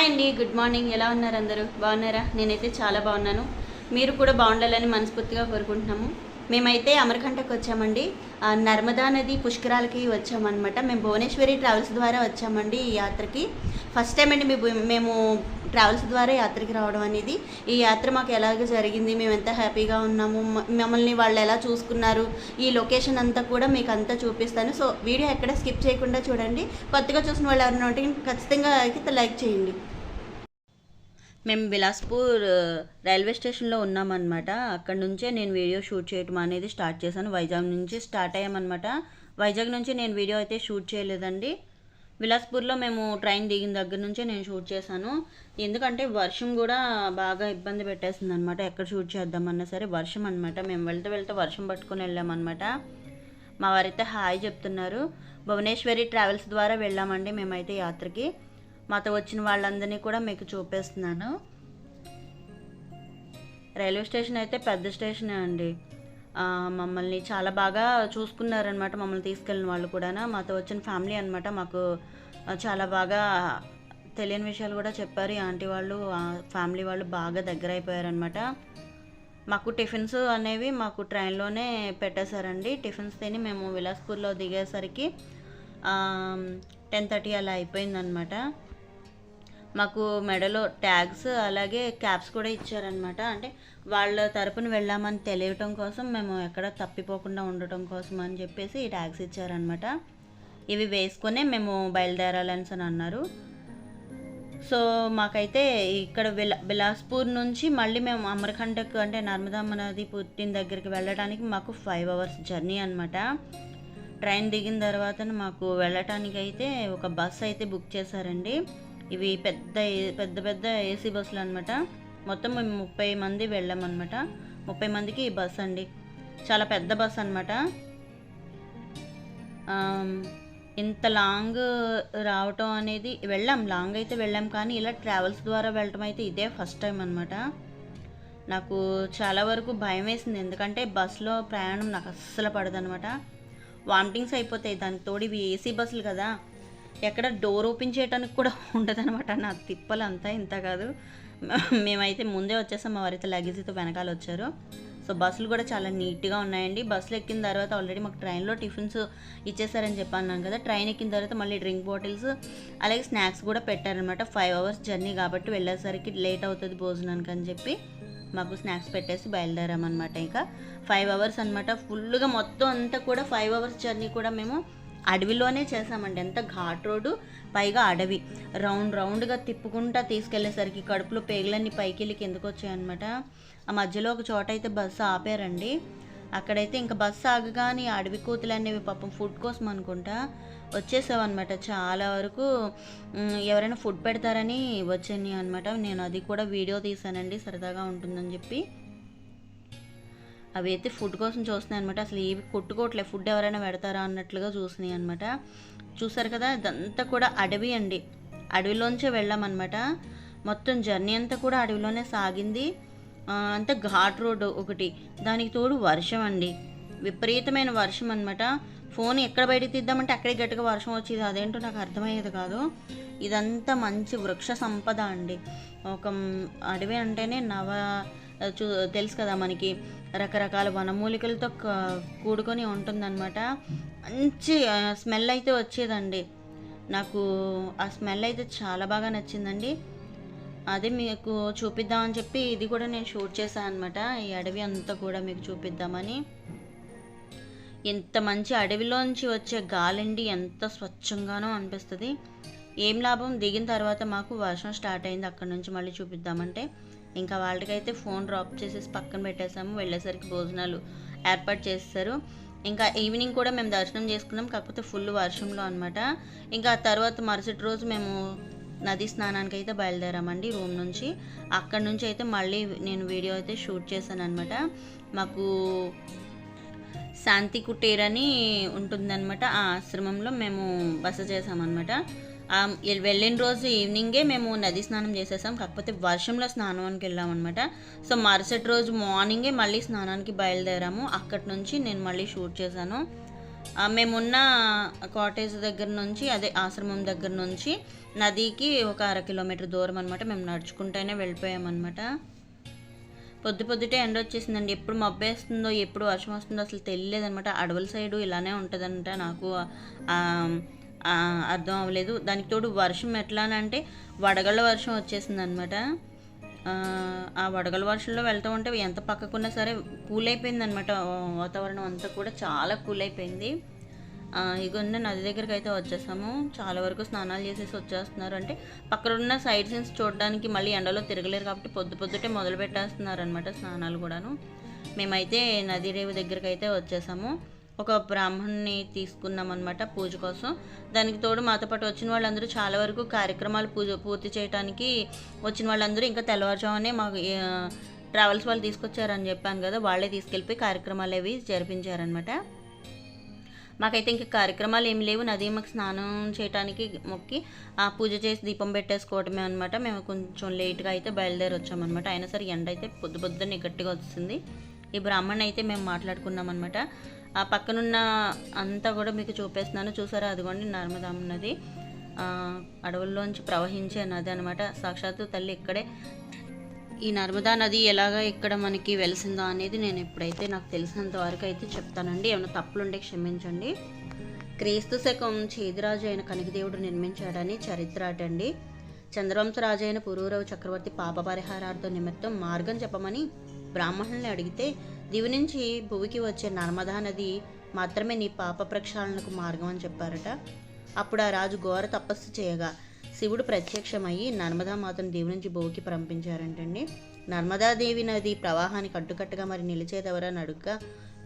Hi అండి good morning. ఎలా ఉన్నారు అందరూ? బాగున్నారా? నేనైతే చాలా బాగున్నాను. మీరు కూడా బాగుండాలని మనస్ఫూర్తిగా కోరుకుంటున్నాము. మేమైతే అమరకంటకు వచ్చామండి. నర్మదా నది పుష్కరాలకి వచ్చామన్నమాట. మేము భువనేశ్వరి ట్రావెల్స్ ద్వారా వచ్చామండి ఈ యాత్రకి. ఫస్ట్ టైం అండి మేము మేము ట్రావెల్స్ ద్వారా యాత్రకి రావడం అనేది. ఈ యాత్ర మాకు ఎలాగ జరిగింది? మేము ఎంత హ్యాపీగా ఉన్నాము? మమ్మల్ని వాళ్ళు ఎలా చూసుకున్నారు? ఈ లొకేషన్ అంతా కూడా మీకు అంతా చూపిస్తాను. సో వీడియో ఎక్కడ స్కిప్ చేయకుండా చూడండి. కొత్తగా చూసిన వాళ్ళు ఎవరైనా ఉంటే ఖచ్చితంగా అయితే లైక్ చేయండి. మేము బిలాస్పూర్ రైల్వే స్టేషన్లో ఉన్నామన్నమాట. అక్కడ నుంచే నేను వీడియో షూట్ చేయటం అనేది స్టార్ట్ చేశాను. వైజాగ్ నుంచి స్టార్ట్ అయ్యామన్నమాట. వైజాగ్ నుంచి నేను వీడియో అయితే షూట్ చేయలేదండి. విలాస్పూర్లో మేము ట్రైన్ దిగిన దగ్గర నుంచే నేను షూట్ చేశాను. ఎందుకంటే వర్షం కూడా బాగా ఇబ్బంది పెట్టేసింది అనమాట ఎక్కడ షూట్ చేద్దామన్నా సరే వర్షం అనమాట మేము వెళ్తే వెళ్తే వర్షం పట్టుకుని వెళ్ళామన్నమాట. మా వారైతే హాయ్ చెప్తున్నారు. భువనేశ్వరి ట్రావెల్స్ ద్వారా వెళ్ళామండి మేమైతే యాత్రకి. మాతో వచ్చిన వాళ్ళందరినీ కూడా మీకు చూపిస్తున్నాను. రైల్వే స్టేషన్ అయితే పెద్ద స్టేషనే అండి. మమ్మల్ని చాలా బాగా చూసుకున్నారనమాట మమ్మల్ని తీసుకెళ్ళిన వాళ్ళు కూడా మాతో వచ్చిన ఫ్యామిలీ అనమాట మాకు చాలా బాగా తెలియని విషయాలు కూడా చెప్పారు. ఆంటీ వాళ్ళు ఫ్యామిలీ వాళ్ళు బాగా దగ్గర అయిపోయారనమాట మాకు టిఫిన్స్ అనేవి మాకు ట్రైన్లోనే పెట్టేశారండి. టిఫిన్స్ తిని మేము విలాస్పూర్లో దిగేసరికి టెన్ థర్టీ అలా అయిపోయిందనమాట మాకు మెడలో ట్యాగ్స్ అలాగే క్యాప్స్ కూడా ఇచ్చారనమాట అంటే వాళ్ళ తరపున వెళ్ళామని తెలియటం కోసం మేము ఎక్కడ తప్పిపోకుండా ఉండటం కోసం అని చెప్పేసి ఈ ట్యాగ్స్ ఇచ్చారనమాట ఇవి వేసుకునే మేము బయలుదేరాలని అని అన్నారు. సో మాకైతే ఇక్కడ బిలా బిలాస్పూర్ నుంచి మళ్ళీ మేము అమర్ఖండకు అంటే నర్మదమ్మ నది పుట్టిన దగ్గరికి వెళ్ళడానికి మాకు ఫైవ్ అవర్స్ జర్నీ అనమాట ట్రైన్ దిగిన తర్వాత మాకు వెళ్ళటానికి అయితే ఒక బస్ అయితే బుక్ చేశారండి. ఇవి పెద్ద ఏ- పెద్ద పెద్ద ఏసీ బస్సులు అనమాట మొత్తం మేము ముప్పై మంది వెళ్ళామన్నమాట ముప్పై మందికి ఈ బస్ అండి. చాలా పెద్ద బస్ అనమాట ఇంత లాంగ్ రావటం అనేది వెళ్ళాం. లాంగ్ అయితే వెళ్ళాం కానీ ఇలా ట్రావెల్స్ ద్వారా వెళ్ళటం అయితే ఇదే ఫస్ట్ టైం అనమాట నాకు చాలా వరకు భయం వేసింది. ఎందుకంటే బస్సులో ప్రయాణం నాకు అస్సలు పడదనమాట వామిటింగ్స్ అయిపోతాయి. దానికి తోడు ఇవి ఏసీ బస్సులు కదా. ఎక్కడ డోర్ ఓపెన్ చేయడానికి కూడా ఉండదన్నమాట. నా తిప్పలు అంతా ఇంత కాదు. మేమైతే ముందే వచ్చేసాం. మా వారైతే లగేజీతో వెనకాల వచ్చారు. సో బస్సులు కూడా చాలా నీట్గా ఉన్నాయండి. బస్సులు ఎక్కిన తర్వాత ఆల్రెడీ మాకు ట్రైన్లో టిఫిన్స్ ఇచ్చేసారని చెప్పన్నాను కదా. ట్రైన్ ఎక్కిన తర్వాత మళ్ళీ డ్రింక్ బాటిల్స్ అలాగే స్నాక్స్ కూడా పెట్టారనమాట ఫైవ్ అవర్స్ జర్నీ కాబట్టి వెళ్ళేసరికి లేట్ అవుతుంది భోజనానికి అని చెప్పి మాకు స్నాక్స్ పెట్టేసి బయలుదేరామన్నమాట ఇంకా. ఫైవ్ అవర్స్ అనమాట ఫుల్గా మొత్తం అంతా కూడా ఫైవ్ అవర్స్ జర్నీ కూడా మేము అడవిలోనే చేసామండి ఎంత ఘాట్ రోడ్డు పైగా అడవి. రౌండ్ రౌండ్గా తిప్పుకుంటా తీసుకెళ్ళేసరికి కడుపులో పేగులన్నీ పైకి వెళ్ళి కిందకు వచ్చాయన్నమాట. ఆ మధ్యలో ఒక చోట అయితే బస్సు ఆపారండి. అక్కడైతే ఇంకా బస్సు ఆగగానే అడవి కూతులు అనేవి పాపం ఫుడ్ కోసం అనుకుంటా వచ్చేసావన్నమాట. చాలా వరకు ఎవరైనా ఫుడ్ పెడతారని వచ్చాయి అనమాట నేను అది కూడా వీడియో తీసానండి సరదాగా ఉంటుందని చెప్పి. అవి అయితే ఫుడ్ కోసం చూస్తున్నాయి అనమాట అసలు ఏవి కొట్టుకోవట్లే. ఫుడ్ ఎవరైనా పెడతారా అన్నట్లుగా చూసినాయి అనమాట చూసారు కదా ఇదంతా కూడా అడవి అండి. అడవిలోంచే వెళ్ళామన్నమాట మొత్తం జర్నీ అంతా కూడా అడవిలోనే సాగింది. అంతా ఘాట్ రోడ్ ఒకటి. దానికి తోడు వర్షం అండి. విపరీతమైన వర్షం అనమాట ఫోన్ ఎక్కడ బయటకు తీద్దామంటే అక్కడే గట్టిగా వర్షం వచ్చేది. అదేంటో నాకు అర్థమయ్యేది కాదు. ఇదంతా మంచి వృక్ష సంపద అండి. ఒక అడవి అంటేనే నవ చూ తెలుసు కదా మనకి రకరకాల వనమూలికలతో కూడుకొని ఉంటుందన్నమాట. మంచి స్మెల్ అయితే వచ్చేదండి. నాకు ఆ స్మెల్ అయితే చాలా బాగా నచ్చిందండి. అదే మీకు చూపిద్దామని చెప్పి ఇది కూడా నేను షూట్ చేశాను అనమాట ఈ అడవి అంతా కూడా మీకు చూపిద్దామని. ఇంత మంచి అడవిలోంచి వచ్చే గాలండి ఎంత స్వచ్ఛంగానో అనిపిస్తుంది. ఏం లాభం? దిగిన తర్వాత మాకు వర్షం స్టార్ట్ అయింది అక్కడ నుంచి మళ్ళీ చూపిద్దామంటే. ఇంకా వాళ్ళకైతే ఫోన్ డ్రాప్ చేసేసి పక్కన పెట్టేసాము. వెళ్ళేసరికి భోజనాలు ఏర్పాటు చేస్తారు. ఇంకా ఈవినింగ్ కూడా మేము దర్శనం చేసుకున్నాం. కాకపోతే ఫుల్ వర్షంలో అనమాట ఇంకా తర్వాత మరుసటి రోజు మేము నది స్నానానికి అయితే బయలుదేరామండి రూమ్ నుంచి. అక్కడ నుంచి అయితే మళ్ళీ నేను వీడియో అయితే షూట్ చేశాను అనమాట మాకు శాంతి కుటీర్ అని ఉంటుందన్నమాట. ఆ ఆశ్రమంలో మేము బస చేసామన్నమాట వెళ్ళిన రోజు ఈవినింగే మేము నది స్నానం చేసేసాం. కాకపోతే వర్షంలో స్నానానికి వెళ్ళామన్నమాట సో మరుసటి రోజు మార్నింగే మళ్ళీ స్నానానికి బయలుదేరాము. అక్కడి నుంచి నేను మళ్ళీ షూట్ చేశాను. మేమున్న కాటేజ్ దగ్గర నుంచి అదే ఆశ్రమం దగ్గర నుంచి నదికి ఒక అర కిలోమీటర్ దూరం అనమాట మేము నడుచుకుంటూనే వెళ్ళిపోయామన్నమాట పొద్దు పొద్దుటే ఎండ వచ్చేసిందండి. ఎప్పుడు మబ్బేస్తుందో ఎప్పుడు వర్షం వస్తుందో అసలు తెలియలేదనమాట అడవుల సైడు ఇలానే ఉంటుందంట నాకు. అర్థం అవ్వలేదు. దానికి తోడు వర్షం ఎట్లా అంటే వడగళ్ళ వర్షం వచ్చేసింది అనమాట ఆ వడగల వర్షంలో వెళ్తూ ఉంటే ఎంత పక్కకున్నా సరే కూల్ అయిపోయింది అనమాట వాతావరణం అంతా కూడా చాలా కూల్ అయిపోయింది ఆ, నది దగ్గరికి అయితే వచ్చేసాము. చాలా వరకు స్నానాలు చేసేసి వచ్చేస్తున్నారు. అంటే పక్కన ఉన్న సైడ్ సీన్స్ చూడడానికి మళ్ళీ ఎండలో తిరగలేరు కాబట్టి పొద్దు పొద్దుటే మొదలు పెట్టేస్తున్నారు అనమాట స్నానాలు కూడాను. మేమైతే నది రేవు దగ్గరికి అయితే వచ్చేసాము. ఒక బ్రాహ్మణ్ణి తీసుకున్నాం అనమాట పూజ కోసం. దానికి తోడు మాతో పాటు వచ్చిన వాళ్ళందరూ చాలా వరకు కార్యక్రమాలు పూజ పూర్తి చేయడానికి వచ్చిన వాళ్ళందరూ ఇంకా తెల్లవారుజామునే మాకు ట్రావెల్స్ వాళ్ళు తీసుకొచ్చారని చెప్పాను కదా వాళ్ళే తీసుకెళ్ళిపోయి కార్యక్రమాలు అవి జరిపించారనమాట మాకైతే ఇంక కార్యక్రమాలు ఏమి లేవు. నది మాకు స్నానం చేయడానికి మొక్కి ఆ పూజ చేసి దీపం పెట్టేసుకోవటమే అనమాట మేము కొంచెం లేట్గా అయితే బయలుదేరి వచ్చామన్నమాట. అయినా సరే ఎండ అయితే పొద్దు పొద్దున్నే గట్టిగా వస్తుంది ఈ బ్రాహ్మణ్ అయితే మేము మాట్లాడుకున్నాం అనమాట ఆ పక్కనున్న అంతా కూడా మీకు చూపేస్తున్నాను. చూసారా? అదిగోండి నర్మదా నది అడవుల్లోంచి ప్రవహించే నది అనమాట సాక్షాత్తు తల్లి ఇక్కడే. ఈ నర్మదా నది ఎలాగ ఇక్కడ మనకి వెలిసిందో అనేది నేను ఇప్పుడైతే నాకు తెలిసినంత వరకు అయితే చెప్తానండి. ఏమైనా తప్పులుంటే క్షమించండి. క్రీస్తు శకం చేదిరాజు అయిన కనకదేవుడు నిర్మించాడని చరిత్ర అటండి. చంద్రవంశరాజు అయిన పురూరవ చక్రవర్తి పాప పరిహారార్థం నిమిత్తం మార్గం చెప్పమని బ్రాహ్మణుల్ని అడిగితే దివి నుంచి భువికి వచ్చే నర్మదా నది మాత్రమే నీ పాప ప్రక్షాళనకు మార్గం అని చెప్పారట. అప్పుడు ఆ రాజు ఘోర తపస్సు చేయగా శివుడు ప్రత్యక్షమయ్యి నర్మదామాతను దేవి నుంచి భూమికి పంపించారంటండి. నర్మదాదేవి నది ప్రవాహానికి అడ్డుకట్టగా మరి నిలిచేదెవరని అడుగ్గా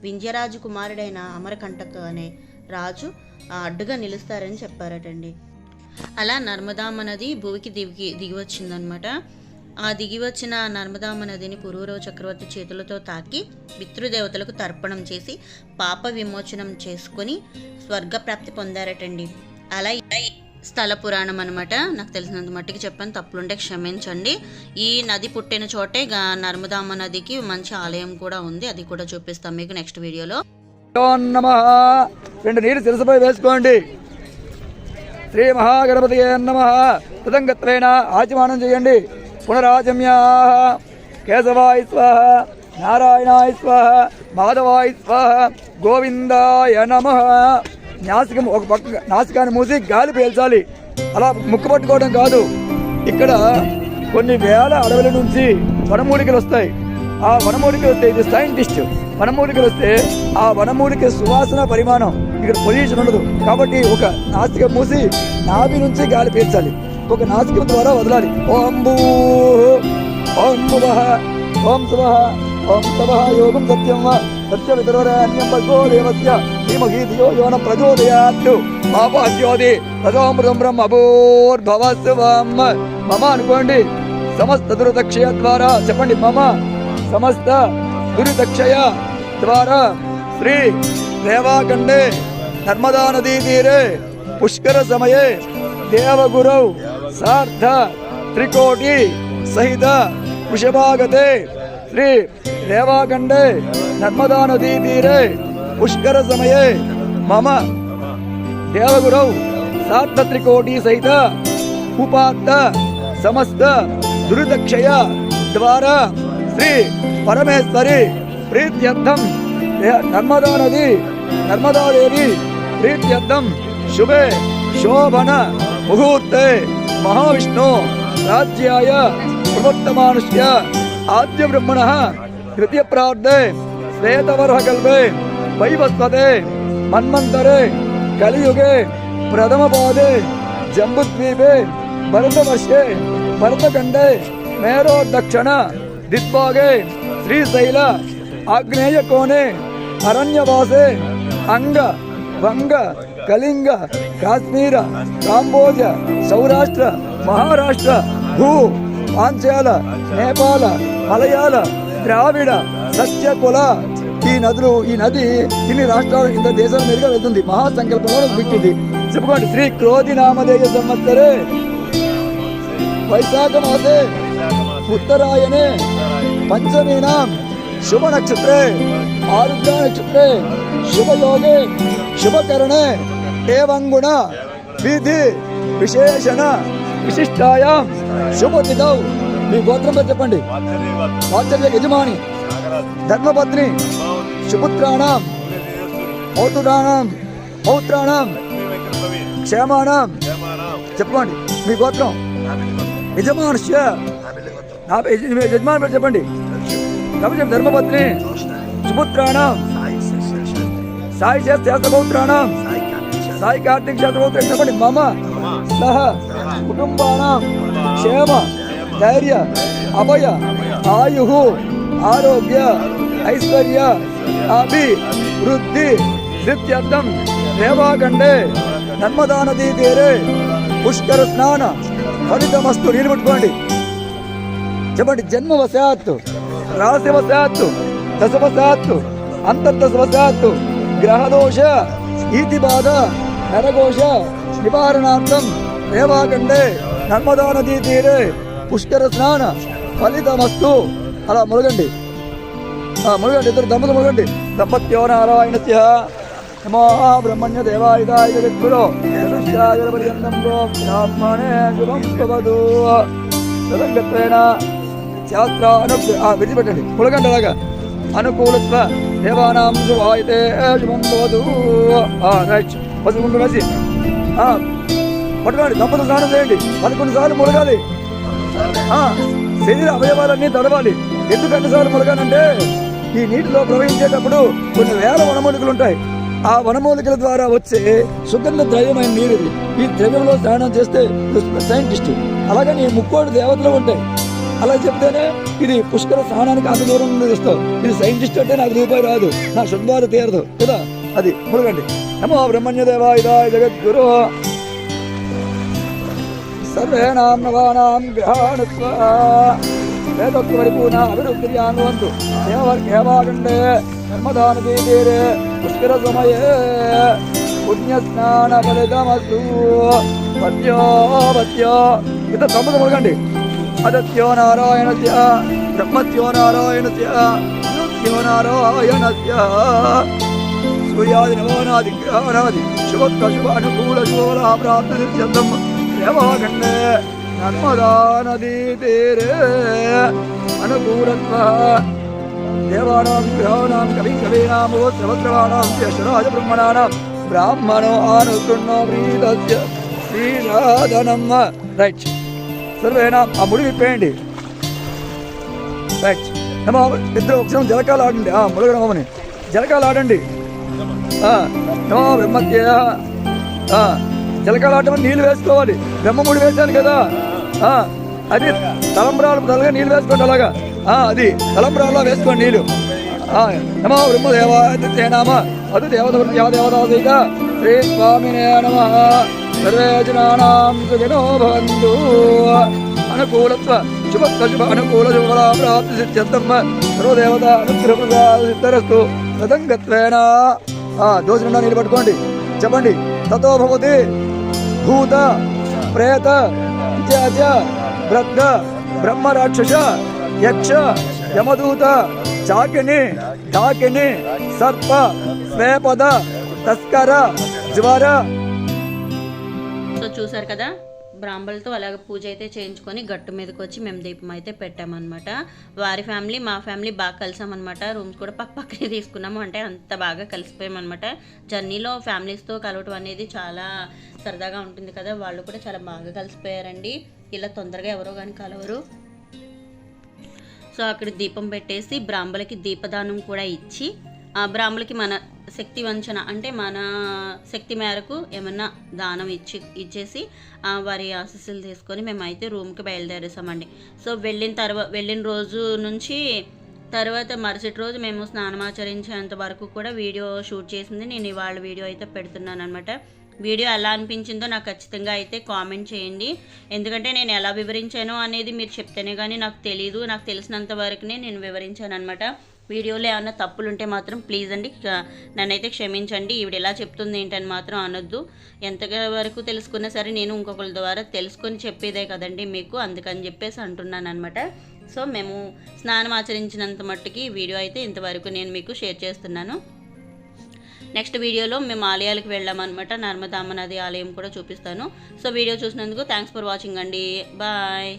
వింధ్యరాజు కుమారుడైన అమరకంటక అనే రాజు అడ్డుగా నిలుస్తారని చెప్పారటండి. అలా నర్మదామ నది భూమికి దిగి దిగి వచ్చిందనమాట. ఆ దిగి వచ్చిన నర్మదామ నదిని పురూరవ చక్రవర్తి చేతులతో తాకి పితృదేవతలకు తర్పణం చేసి పాప విమోచనం చేసుకొని స్వర్గప్రాప్తి పొందారటండి. అలా స్థల పురాణం అనమాట నాకు తెలిసినంత మట్టికి చెప్పాను తప్పులుంటే క్షమించండి. ఈ నది పుట్టిన చోటే నర్మదామ నదికి మంచి ఆలయం కూడా ఉంది. అది కూడా చూపిస్తాం మీకు నెక్స్ట్ వీడియోలో. రెండు నీరు శిరసపై వేసుకోండి. శ్రీ మహాగణపతి నమ. తదంగత్వేన ఆచమానం చేయండి. పునరాచమ్య కేశవాయ స్వాహ నారాయణాయ స్వాహ మాధవాయ స్వాహ గోవిందాయ నమ నాసికం ఒక పక్క నాసికాన్ని మూసి గాలి పేల్చాలి. అలా ముక్కు పట్టుకోవడం కాదు. ఇక్కడ కొన్ని వేల అడవుల నుంచి వనమూలికలు వస్తాయి. ఆ వనమూలికలు వస్తే ఇది సైంటిస్ట్. వనమూలికలు వస్తే ఆ వనమూలిక సువాసన పరిమాణం. ఇక్కడ పొల్యూషన్ ఉండదు. కాబట్టి ఒక నాసికం మూసి నాభి నుంచి గాలి పీల్చాలి. ఒక నాసికం ద్వారా వదలాలి. ఓం భూ ఓం భువః ఓం శుభః యోగం సత్యం వా. సత్య విదర్వరాన్యం భగో దేవస్య ధీమహి ధియో యోన ప్రచోదయాత్ పాపాజ్యోతి తదోమృతం బ్రహ్మ భూర్భవస్వం మమ అనుకోండి. సమస్త దురదక్షయ ద్వారా చెప్పండి మమ. సమస్త దురిదక్షయ ద్వారా శ్రీ దేవాఖండే నర్మదా నదీ తీరే పుష్కర సమయే దేవగురౌ సార్ధ త్రికోటి సహిత వృషభాగతే శ్రీ దేవాఖండే నర్మదా నదీ తీరే పుష్కర సమయే మమ దేవగురౌ సార్ధ త్రికోటి సహిత ఉపాత్త సమస్త దురిదక్షయ ద్వారా శ్రీ పరమేశ్వరి ప్రీత్యర్థం దే- నర్మదా నది నర్మదాదేవి ప్రీత్యర్థం శుభే ಮುಹೂರ್ತೆ ಮಹಾವಿಷ್ಣು, ರಾಜ್ಯಾಯ ಪ್ರವರ್ತಮಾನುಷ್ಯ ಆದ್ಯ ಬ್ರಹ್ಮಣಃ ತೃತೀಯ ಪ್ರಾರ್ಧೆ, ಶ್ವೇತವರ್ಹಗಲ್ವೆ, ವೈವಸ್ವತೆ ಮನ್ಮಂತರೆ ಕಲಿಯುಗೆ ಪ್ರಥಮ ಪಾದೆ ಜಂಬುದ್ವೀಪೆ ಭರತ ಭರತವರ್ಷೆ ಭರತಖಂಡೆ ಮೇರೋ ದಕ್ಷಿಣ ದಿತ್ವಾಗೆ ಶ್ರೀಶೈಲ ಆಗ್ನೇಯ ಕೋಣೆ ಅರಣ್ಯ ಭಾಷೆ ಅಂಗ, ಭಂಗ కళింగ కాశ్మీర కాంబోజ సౌరాష్ట్ర మహారాష్ట్ర భూ పాంచాల నేపాల మలయాళ ద్రావిడ సత్యకుల ఈ నదులు ఈ నది ఇన్ని రాష్ట్రాల ఇంత దేశాల మీదుగా వెళ్తుంది. మహాసంకల్పంలో పెట్టింది. చెప్పుకోండి శ్రీ క్రోధి నామదేయ సంవత్సరే. వైశాఖ మాసే. ఉత్తరాయణే. పంచమీనా. శుభ నక్షత్రే ఆరుద్ర నక్షత్రే శుభయోగే. శుభకరణే. ఏవంగుణ వీధి విశేషణ విశిష్టాయాం శుభతిథౌ మీ గోత్రం పేరు చెప్పండి ఆచార్య యజమాని ధర్మపత్ని సుపుత్రాణం పౌతురాణం పౌత్రాణం క్షేమాణం చెప్పండి మీ గోత్రం యజమానుష్య యజమాని పేరు చెప్పండి కవిజం ధర్మపత్ని సుపుత్రాణం సాయి శాస్త్ర పౌత్రాణం సాయి కార్తీక్ శాస్త్రపౌత్రం చెప్పండి. మమ సహ కుటుంబానాం క్షేమ ధైర్య అభయ ఆయు ఆరోగ్య ఐశ్వర్య అభి వృద్ధి వృత్యర్థం దేవాగండే నర్మదా నదీ తీరే పుష్కర స్నాన ఫలితమస్తు నీళ్ళు పట్టుకోండి. చెప్పండి జన్మవశాత్తు రాశివశాత్తు దశవశాత్తు అంతర్దశవశాత్తు గ్రహదోష ఈతి బాధ నరఘోష నివారణార్థం రేవాకండే నర్మదా నదీ తీరే పుష్కర స్నాన ఫలితమస్తు. అలా మురగండి. మురగండి ఇద్దరు దంపతులు మురగండి. దంపత్యో నారాయణస్య బ్రహ్మణ్య దేవాయుధాయ జగద్గురు. బ్రాహ్మణే శుభం భవదు తదంగత్వేన శాస్త్ర అను విడిచిపెట్టండి. మురగండి అలాగా. అనుకూలత్వ దేవానాం శుభాయితే శుభం భవదు రైట్. పసుపు రాసి. పట్టుకోండి తప్పదు స్నానం చేయండి. పదకొండు సార్లు మురగాలి శరీర అవయవాలన్నీ తడవాలి. ఎందుకంటే సార్లు మురగానంటే ఈ నీటిలో ప్రవహించేటప్పుడు కొన్ని వేల వనమూలికలు ఉంటాయి. ఆ వనమూలికల ద్వారా వచ్చే సుగంధ ద్రవ్యమైన నీరు ఇది ఈ ద్రవ్యంలో స్నానం చేస్తే సైంటిస్ట్. అలాగని నీ ముక్కోటి దేవతలు ఉంటాయి. అలా చెప్తేనే ఇది పుష్కర స్నానానికి అంత దూరం నుండి ఇది సైంటిస్ట్ అంటే నాకు రూపాయి రాదు. నా శుద్ధాలు తీరదు. కదా? అది మురగండి నమో బ్రహ్మణ్యదేవాయ జగద్గురు. ండి అదత్యో నారాయణ బ్రహ్మత్యో నారాయణ నారాయణ భూయాది నమో గ్రహనాది శుభత్వ శుభ అనుకూల శుభవరాప్రాప్త నిత్యర్థం రమాఖండే నర్మదా నదీ తీరే అనుకూలత్వ. దేవానాం గ్రహాణాం కవి కవీనాం భూత్రవత్రవాణాం యశరాజ బ్రహ్మణాం బ్రాహ్మణో ఆనుకృణో ప్రీతస్య శ్రీరాధనం రైట్ సర్వేనా ఆ ముడి విప్పేయండి. రైట్ నమ్మ ఇద్దరు ఒకసారి జలకాలు ఆడండి ఆ ముడుగు నమ్మని. జలకాలు ఆడండి ఆ, నమో బ్రహ్మత్య నీళ్ళు వేసుకోవాలి. బ్రహ్మముడి వేశాను కదా. అది తలంబ్రాలు తలగా నీళ్ళు వేసుకోండి అలాగా. అది తలంబ్రాల్లో వేసుకోండి నీళ్ళు నమో బ్రహ్మదేవాయ నామ. అది దేవత యా శ్రీ స్వామినే నమ. సర్వే సుఖినో భవంతు. అనుకూలత్వ శుభత్వ శుభ అనుకూల శుభలా ప్రాప్తి సిద్ధ్యర్థం సర్వదేవత అనుగ్రహ సిద్ధరస్తు. తదంగత్వేన. ఆ దోశ నిండా నీళ్ళు పట్టుకోండి చెప్పండి. తతో భవతి భూత ప్రేత పిశాచ వృద్ధ బ్రహ్మ రాక్షస యక్ష యమదూత చాకిని డాకిని సర్ప స్వేపద తస్కర జ్వర. సో చూసారు కదా? బ్రాహ్మలతో అలాగ పూజ అయితే చేయించుకొని గట్టు మీదకి వచ్చి మేము దీపం అయితే పెట్టామన్నమాట. వారి ఫ్యామిలీ మా ఫ్యామిలీ బాగా కలిసామన్నమాట. రూమ్స్ కూడా పక్క పక్కనే తీసుకున్నాము. అంటే అంత బాగా కలిసిపోయామన్నమాట. జర్నీలో ఫ్యామిలీస్తో కలవటం అనేది చాలా సరదాగా ఉంటుంది కదా. వాళ్ళు కూడా చాలా బాగా కలిసిపోయారండి. ఇలా తొందరగా ఎవరో కానీ కలవరు. సో అక్కడ దీపం పెట్టేసి బ్రాహ్మలకి దీపదానం కూడా ఇచ్చి బ్రాహ్మలకి మన శక్తి వంచన అంటే మన శక్తి మేరకు ఏమన్నా దానం ఇచ్చి ఇచ్చేసి ఆ, వారి ఆశీస్సులు తీసుకొని మేమైతే రూమ్కి బయలుదేరేసామండి. సో వెళ్ళిన తర్వాత వెళ్ళిన రోజు నుంచి తర్వాత మరుసటి రోజు మేము స్నానమాచరించేంత వరకు కూడా వీడియో షూట్ చేసింది. నేను ఇవాళ వీడియో అయితే పెడుతున్నాను అనమాట వీడియో ఎలా అనిపించిందో నాకు ఖచ్చితంగా అయితే కామెంట్ చేయండి. ఎందుకంటే నేను ఎలా వివరించానో అనేది మీరు చెప్తేనే కానీ నాకు తెలియదు నాకు తెలిసినంత వరకునే నేను వివరించాను అనమాట వీడియోలో ఏమైనా తప్పులు ఉంటే మాత్రం ప్లీజ్ అండి నన్నైతే క్షమించండి. ఈవిడ ఎలా చెప్తుంది ఏంటని మాత్రం అనొద్దు. ఎంతవరకు వరకు తెలుసుకున్నా సరే నేను ఇంకొకరి ద్వారా తెలుసుకొని చెప్పేదే కదండి మీకు. అందుకని చెప్పేసి అంటున్నాను అనమాట సో మేము స్నానం ఆచరించినంత మట్టుకి వీడియో అయితే ఇంతవరకు నేను మీకు షేర్ చేస్తున్నాను. నెక్స్ట్ వీడియోలో మేము ఆలయాలకు వెళ్ళామన్నమాట. నర్మదామ్మ నది ఆలయం కూడా చూపిస్తాను. సో వీడియో చూసినందుకు థ్యాంక్స్ ఫర్ వాచింగ్ అండి. బాయ్